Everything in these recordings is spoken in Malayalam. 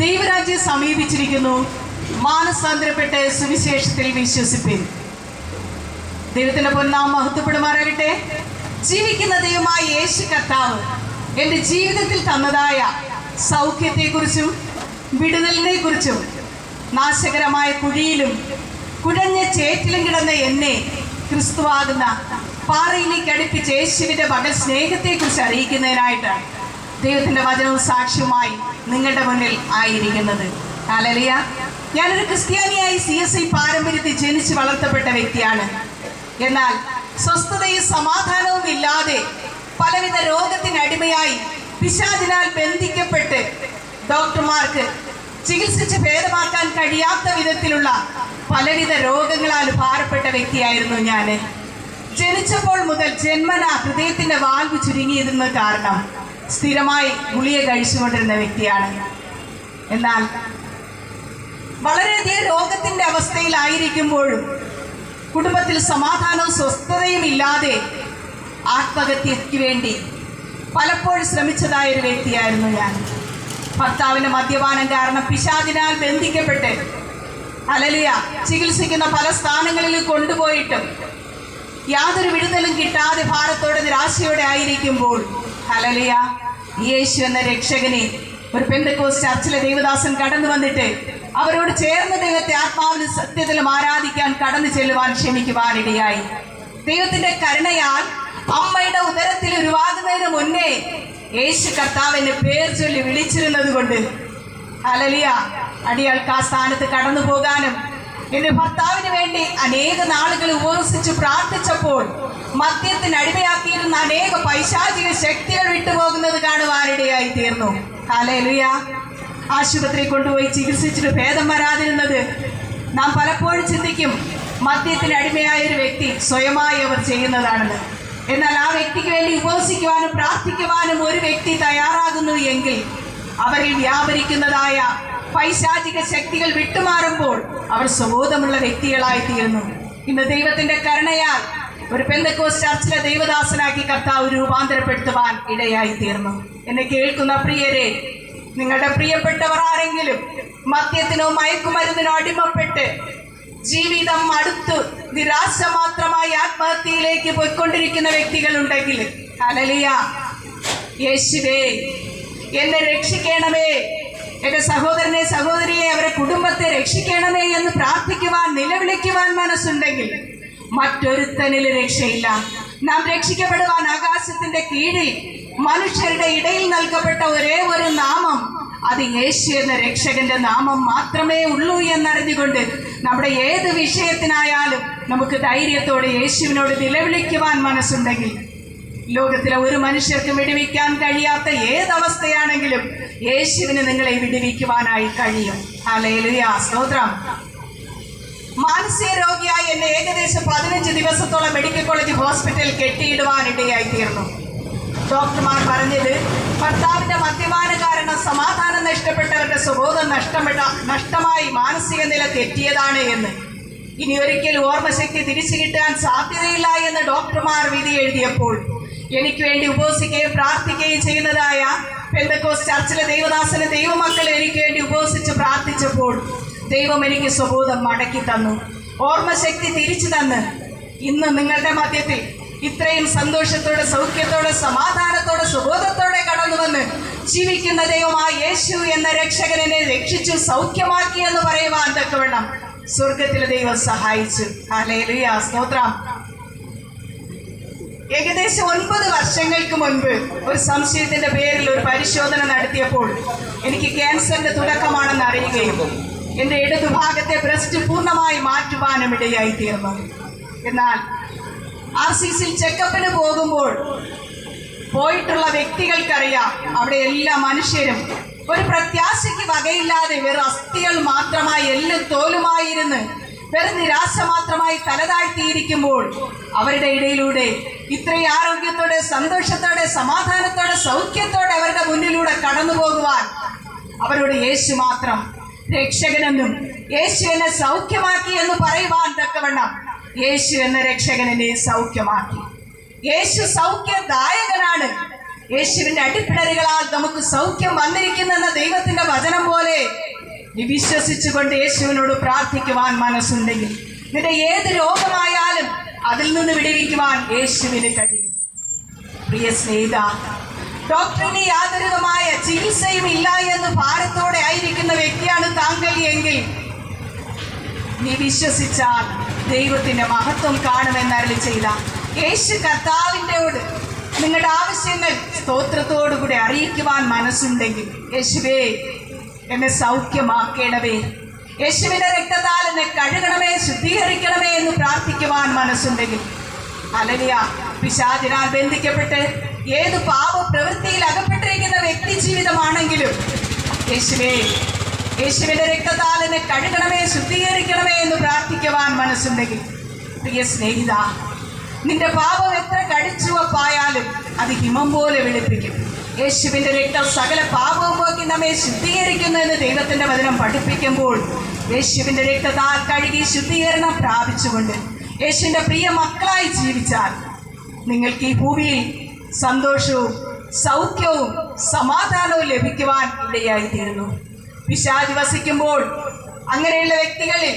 ദൈവരാജ്യം സമീപിച്ചിരിക്കുന്നു. മാനസാന്തരപ്പെട്ട് സുവിശേഷത്തിൽ വിശ്വസിപ്പിൻ. ദൈവത്തിന്റെ പൊന്നാം മഹത്വപ്പെടുമാറാകട്ടെ. ജീവിക്കുന്ന ദൈവമായ യേശു കർത്താവ് എന്റെ ജീവിതത്തിൽ തന്നതായ സൗഖ്യത്തെക്കുറിച്ചും വിടുതലിനെ കുറിച്ചും നാശകരമായ കുഴിയിലും കുഴഞ്ഞ ചേറ്റിലും കിടന്ന എന്നെ ക്രിസ്തുവാകുന്ന പാറയിലേക്ക് അടുപ്പിച്ച് യേശുവിന്റെ മകൻ സ്നേഹത്തെക്കുറിച്ച് അറിയിക്കുന്നതിനായിട്ടാണ് ദൈവത്തിന്റെ വചനവും സാക്ഷ്യമായി നിങ്ങളുടെ മുന്നിൽ ആയിരിക്കുന്നത്. കാലലിയ ഞാനൊരു ക്രിസ്ത്യാനിയായി സി എസ് ഐ പാരമ്പര്യത്തിൽ ജനിച്ച് വളർത്തപ്പെട്ട വ്യക്തിയാണ്. എന്നാൽ സ്വസ്ഥതയും സമാധാനവും ഇല്ലാതെ പലവിധ രോഗത്തിനടിമയായി പിശാചിനാൽ ബന്ധിക്കപ്പെട്ട് ഡോക്ടർമാർക്ക് ചികിത്സിച്ച് ഭേദമാക്കാൻ കഴിയാത്ത വിധത്തിലുള്ള പലവിധ രോഗങ്ങളാൽ ഭാരപ്പെട്ട വ്യക്തിയായിരുന്നു ഞാൻ ജനിച്ചപ്പോൾ മുതൽ ജന്മന ഹൃദയത്തിന്റെ വാൽവ് ചുരുങ്ങിയിരുന്ന കാരണം സ്ഥിരമായി ഗുളിക കഴിച്ചുകൊണ്ടിരുന്ന വ്യക്തിയാണ്. എന്നാൽ വളരെയധികം രോഗത്തിന്റെ അവസ്ഥയിലായിരിക്കുമ്പോഴും കുടുംബത്തിൽ സമാധാനവും സ്വസ്ഥതയും ഇല്ലാതെ ആത്മഹത്യയ്ക്ക് വേണ്ടി പലപ്പോഴും ശ്രമിച്ചതായ ഒരു വ്യക്തിയായിരുന്നു ഞാൻ. ഭർത്താവിന്റെ മദ്യപാനം കാരണം പിശാചിനാൽ ബന്ധിക്കപ്പെട്ട് അലലിയ ചികിത്സിക്കുന്ന പല സ്ഥാനങ്ങളിൽ കൊണ്ടുപോയിട്ടും യാതൊരു വിടുതലും കിട്ടാതെ ഭാരത്തോടെ നിരാശയോടെ ആയിരിക്കുമ്പോൾ ഹലലിയ യേശു എന്ന രക്ഷകനെ ഒരു പെന്തക്കോസ് ചർച്ചിലെ ദേവദാസൻ കടന്നു വന്നിട്ട് അവരോട് ചേർന്ന് ദൈവത്തെ ആത്മാവിന് സത്യത്തിലും ആരാധിക്കാൻ കടന്നു ചെല്ലുവാൻ ക്ഷമിക്കുവാൻ ഇടയായി ദൈവത്തിന്റെ കരുണയാൽ അമ്മയുടെ ഉദരത്തിൽ ഉരുവാകുന്നതിന് മുന്നേ യേശു കർത്താവിന്റെ പേർ ചൊല്ലി വിളിച്ചിരുന്നത് കൊണ്ട് അലലിയ അടിയാൾക്ക് ആ സ്ഥാനത്ത് കടന്നു പോകാനും എന്റെ ഭർത്താവിന് വേണ്ടി അനേക നാളുകൾ ഉപവസിച്ച് പ്രാർത്ഥിച്ചപ്പോൾ മദ്യത്തിന് അടിമയാക്കിയിരുന്ന അനേക പൈശാചിക ശക്തികൾ വിട്ടുപോകുന്നത് കാണുവാനിടയായി തീർന്നു. കാലയിലുയ ആശുപത്രി കൊണ്ടുപോയി ചികിത്സിച്ചിട്ട് ഭേദം വരാതിരുന്നത് നാം പലപ്പോഴും ചിന്തിക്കും മദ്യത്തിന് അടിമയായ ഒരു വ്യക്തി സ്വയമായി അവർ ചെയ്യുന്നതാണെന്ന്. എന്നാൽ ആ വ്യക്തിക്ക് വേണ്ടി ഉപവസിക്കുവാനും പ്രാർത്ഥിക്കുവാനും ഒരു വ്യക്തി തയ്യാറാകുന്നു എങ്കിൽ അവരിൽ വ്യാപരിക്കുന്നതായ പൈശാചിക ശക്തികൾ വിട്ടുമാറുമ്പോൾ അവർ സ്വബോധമുള്ള വ്യക്തികളായി തീരുന്നു. ഇന്ന് ദൈവത്തിന്റെ കരുണയാൽ ഒരു പെന്തക്കോസ് ചർച്ചിലെ ദൈവദാസനാക്കി കർത്താവ് രൂപാന്തരപ്പെടുത്തുവാൻ ഇടയായി തീർന്നു. എന്നെ കേൾക്കുന്ന പ്രിയരെ നിങ്ങളുടെ പ്രിയപ്പെട്ടവർ ആരെങ്കിലും മദ്യത്തിനോ മയക്കുമരുന്നിനോ അടിമപ്പെട്ട് ജീവിതം അടുത്ത് നിരാശ മാത്രമായി ആത്മഹത്യയിലേക്ക് പോയിക്കൊണ്ടിരിക്കുന്ന വ്യക്തികളുണ്ടെങ്കിൽ അലലിയ യേശുവേ എന്നെ രക്ഷിക്കണമേ. എന്റെ കുടുംബത്തെ രക്ഷിക്കണമേ എന്ന് പ്രാർത്ഥിക്കുവാൻ നിലവിളിക്കുവാൻ മനസ്സുണ്ടെങ്കിൽ മറ്റൊരുത്തനിൽ രക്ഷയില്ല. നാം രക്ഷിക്കപ്പെടുവാൻ ആകാശത്തിന്റെ കീഴിൽ മനുഷ്യരുടെ ഇടയിൽ നൽകപ്പെട്ട ഒരേ ഒരു നാമം അത് യേശു എന്ന രക്ഷകന്റെ നാമം മാത്രമേ ഉള്ളൂ എന്നറിഞ്ഞുകൊണ്ട് നമ്മുടെ ഏത് വിഷയത്തിനായാലും നമുക്ക് ധൈര്യത്തോടെ യേശുവിനോട് നിലവിളിക്കുവാൻ മനസ്സുണ്ടെങ്കിൽ ലോകത്തിലെ ഒരു മനുഷ്യർക്കും വിടുവിക്കാൻ കഴിയാത്ത ഏതവസ്ഥയാണെങ്കിലും യേശുവിന് നിങ്ങളെ വിടുവിക്കുവാനായി കഴിയും. ഹല്ലേലൂയ. സ്തോത്രം. മാനസിക രോഗിയായി എന്നെ ഏകദേശം പതിനഞ്ച് ദിവസത്തോളം മെഡിക്കൽ കോളേജ് ഹോസ്പിറ്റലിൽ കെട്ടിയിടുവാൻ ഇടയായി തീർന്നു ഡോക്ടർമാർ പറഞ്ഞത് ഭർത്താവിന്റെ മദ്യപാന കാരണം സമാധാനം നഷ്ടപ്പെട്ടവരുടെ സ്വബോധം നഷ്ടപ്പെട്ട നഷ്ടമായി മാനസിക നില തെറ്റിയതാണ് എന്ന്. ഇനി ഒരിക്കൽ ഓർമ്മശക്തി തിരിച്ചു കിട്ടാൻ സാധ്യതയില്ല എന്ന് ഡോക്ടർമാർ വിധി എഴുതിയപ്പോൾ എനിക്ക് വേണ്ടി ഉപവസിക്കുകയും പ്രാർത്ഥിക്കുകയും ചെയ്യുന്നതായ പെന്തക്കോസ് ചർച്ചിലെ ദൈവദാസനെ ദൈവമക്കൾ എനിക്ക് വേണ്ടി ഉപവസിച്ച് പ്രാർത്ഥിച്ചപ്പോൾ ദൈവം എനിക്ക് സ്വബോധം മടക്കി തന്നു. ഓർമ്മശക്തി തിരിച്ചു തന്ന്. ഇന്ന് നിങ്ങളുടെ മധ്യത്തിൽ ഇത്രയും സന്തോഷത്തോടെ സൗഖ്യത്തോടെ സമാധാനത്തോടെ സുബോധത്തോടെ കടന്നു വന്ന് ജീവിക്കുന്ന ദൈവമായ യേശു എന്ന രക്ഷകനെ രക്ഷിച്ചു സൗഖ്യമാക്കി എന്ന് പറയുവാൻ തക്കവണ്ണം സ്വർഗത്തിലെ ദൈവം സഹായിച്ചു. ഹല്ലേലൂയ. സ്തോത്രം. ഏകദേശം ഒൻപത് വർഷങ്ങൾക്ക് മുൻപ് ഒരു സംശയത്തിന്റെ പേരിൽ ഒരു പരിശോധന നടത്തിയപ്പോൾ എനിക്ക് ക്യാൻസറിന്റെ തുടക്കമാണെന്ന് അറിയുകയും എന്റെ ഇടതുഭാഗത്തെ ബ്രസ്റ്റ് പൂർണമായി മാറ്റുവാനും ഇടയായി തീർന്നു. എന്നാൽ ആർ സി സിയിൽ ചെക്കപ്പിന് പോകുമ്പോൾ പോയിട്ടുള്ള വ്യക്തികൾക്കറിയാം അവിടെ എല്ലാ മനുഷ്യരും ഒരു പ്രത്യാശയ്ക്ക് വകയില്ലാതെ വെറും അസ്ഥികൾ മാത്രമായി എല്ലാം തോലുമായിരുന്ന് വെറും നിരാശ മാത്രമായി തലതാഴ്ത്തിയിരിക്കുമ്പോൾ അവരുടെ ഇടയിലൂടെ ഇത്രയും ആരോഗ്യത്തോടെ സന്തോഷത്തോടെ സമാധാനത്തോടെ സൗഖ്യത്തോടെ അവരുടെ മുന്നിലൂടെ കടന്നു പോകുവാൻ അവരോട് യേശു മാത്രം രക്ഷകനെന്നും യേശു എന്നെ സൗഖ്യമാക്കി എന്ന് പറയുവാൻ തക്കവണ്ണം യേശു എന്ന രക്ഷകനെ സൗഖ്യമാക്കി. യേശു സൗഖ്യദായകനാണ്. യേശുവിന്റെ അടിപ്പിടലുകളാൽ നമുക്ക് സൗഖ്യം വന്നിരിക്കുന്നെന്ന ദൈവത്തിന്റെ വചനം പോലെ നീ വിശ്വസിച്ചുകൊണ്ട് യേശുവിനോട് പ്രാർത്ഥിക്കുവാൻ മനസ്സുണ്ടെങ്കിൽ നിന്റെ ഏത് രോഗമായാലും അതിൽ നിന്ന് വിടുവിക്കുവാൻ യേശുവിന് കഴിയും. പ്രിയ സ്നേഹിത ഡോക്ടറിന് യാതൊരുവിധമായ ചികിത്സയും ഇല്ല എന്ന് ഭാരത്തോടെ ആയിരിക്കുന്ന വ്യക്തിയാണ് താങ്കൾ എങ്കിൽ നീ വിശ്വസിച്ചാൽ ദൈവത്തിന്റെ മഹത്വം കാണുമെന്ന് അരളി ചെയ്ത യേശു കർത്താവിന്റെയോട് നിങ്ങളുടെ ആവശ്യങ്ങൾ സ്തോത്രത്തോടുകൂടി അറിയിക്കുവാൻ മനസ്സുണ്ടെങ്കിൽ യേശുവേ എന്നെ സൗഖ്യമാക്കണമേ. യേശുവിന്റെ രക്തത്താൽ എന്നെ കഴുകണമേ ശുദ്ധീകരിക്കണമേ എന്ന് പ്രാർത്ഥിക്കുവാൻ മനസ്സുണ്ടെങ്കിൽ. അലലിയ പിശാചിനാൽ ബന്ധിക്കപ്പെട്ട് ഏത് പാപ പ്രവൃത്തിയിൽ അകപ്പെട്ടിരിക്കുന്ന വ്യക്തി ജീവിതമാണെങ്കിലും യേശുവേ യേശുവിന്റെ രക്തത്താൽ എന്നെ കഴുകണമേ ശുദ്ധീകരിക്കണമേ എന്ന് പ്രാർത്ഥിക്കുവാൻ മനസ്സുണ്ടെങ്കിൽ. പ്രിയ സ്നേഹിത നിന്റെ പാപം എത്ര കടിച്ചുവപ്പായാലും അത് ഹിമം പോലെ വെളുപ്പിക്കും. യേശുവിന്റെ രക്തം സകല പാപവും പോക്കി നമ്മെ ശുദ്ധീകരിക്കുന്നു എന്ന് ദൈവത്തിന്റെ വചനം പഠിപ്പിക്കുമ്പോൾ യേശുവിന്റെ രക്തത്താൽ കഴുകി ശുദ്ധീകരണം പ്രാപിച്ചുകൊണ്ട് യേശുവിന്റെ പ്രിയ മക്കളായി ജീവിച്ചാൽ നിങ്ങൾക്ക് ഈ ഭൂമിയിൽ സന്തോഷവും സൗഖ്യവും സമാധാനവും ലഭിക്കുവാൻ ഇടയായിത്തീരുന്നു. വിശാദി വസിക്കുമ്പോൾ അങ്ങനെയുള്ള വ്യക്തികളിൽ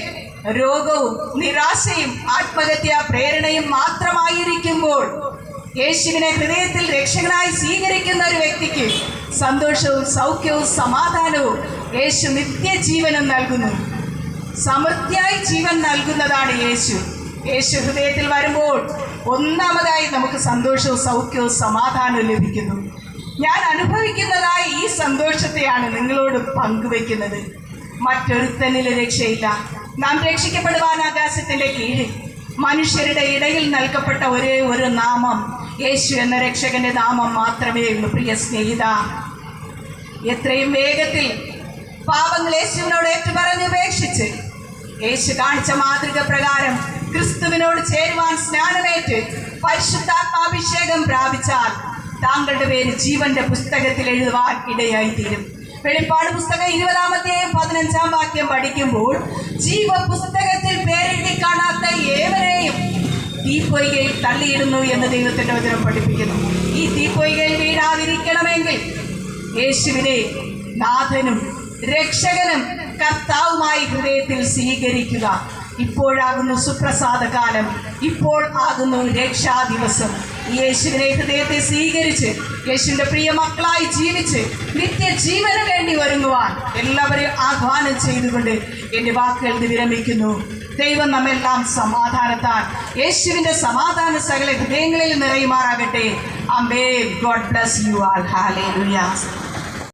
രോഗവും നിരാശയും ആത്മഹത്യ പ്രേരണയും മാത്രമായിരിക്കുമ്പോൾ യേശുവിനെ ഹൃദയത്തിൽ രക്ഷകനായി സ്വീകരിക്കുന്ന ഒരു വ്യക്തിക്ക് സന്തോഷവും സൗഖ്യവും സമാധാനവും യേശു നിത്യജീവനും നൽകുന്നു. സമൃദ്ധിയായി ജീവൻ നൽകുന്നതാണ് യേശു. യേശു ഹൃദയത്തിൽ വരുമ്പോൾ ഒന്നാമതായി നമുക്ക് സന്തോഷവും സൗഖ്യവും സമാധാനവും ലഭിക്കുന്നു. ഞാൻ അനുഭവിക്കുന്നതായ ഈ സന്തോഷത്തെയാണ് നിങ്ങളോട് പങ്കുവെക്കുന്നത്. മറ്റൊരുത്തനിലെ രക്ഷയില്ല. നാം രക്ഷിക്കപ്പെടുവാൻ ആകാശത്തിന്റെ കീഴിൽ. മനുഷ്യരുടെ ഇടയിൽ നൽകപ്പെട്ട ഒരേ ഒരു നാമം യേശു എന്ന രക്ഷകന്റെ നാമം മാത്രമേ ഉള്ളൂ പ്രിയ സ്നേഹിത. എത്രയും വേഗത്തിൽ പാപങ്ങൾ യേശുവിനോട് ഏറ്റുപറഞ്ഞ് ഉപേക്ഷിച്ച് യേശു കാണിച്ച മാതൃക പ്രകാരം ക്രിസ്തുവിനോട് ചേരുവാൻ സ്നാനമേറ്റ് പരിശുദ്ധാത്മാഭിഷേകം പ്രാപിച്ചാൽ താങ്കളുടെ പേര് ജീവന്റെ പുസ്തകത്തിൽ എഴുതുവാൻ ഇടയായി തീരും വെളിപ്പാട് പുസ്തകം ഇരുപതാമത്തെയും പതിനഞ്ചാം വാക്യം പഠിക്കുമ്പോൾ ജീവ പുസ്തകത്തിൽ പേരെഴുതി കാണാത്ത ഏവരെയും തീപ്പൊയ്കയിൽ തള്ളിയിടുന്നു എന്ന് ദൈവത്തിന്റെ വചനം പഠിപ്പിക്കുന്നു. ഈ തീപ്പൊയ്കയിൽ വീഴാതിരിക്കണമെങ്കിൽ യേശുവിനെ നാഥനും രക്ഷകനും കർത്താവുമായി ഹൃദയത്തിൽ സ്വീകരിക്കുക. ഇപ്പോഴാകുന്നു സുപ്രസാദ കാലം. ഇപ്പോൾ ആകുന്നു രക്ഷാ ദിവസം യേശുവിനെ ഹൃദയത്തെ സ്വീകരിച്ച് യേശുവിന്റെ പ്രിയ മക്കളായി ജീവിച്ച് നിത്യജീവന് വേണ്ടി ഒരുങ്ങുവാൻ എല്ലാവരെയും ആഹ്വാനം ചെയ്തുകൊണ്ട് എന്റെ വാക്കുകൾ വിരമിക്കുന്നു. ദൈവം നമ്മെല്ലാം സമാധാനത്താൽ. യേശുവിന്റെ സമാധാന സകല ഹൃദയങ്ങളിൽ നിറയുമാറാകട്ടെ. അമ്പേ ഗോഡ് ബ്ലസ് യു ആൾ ഹാലേ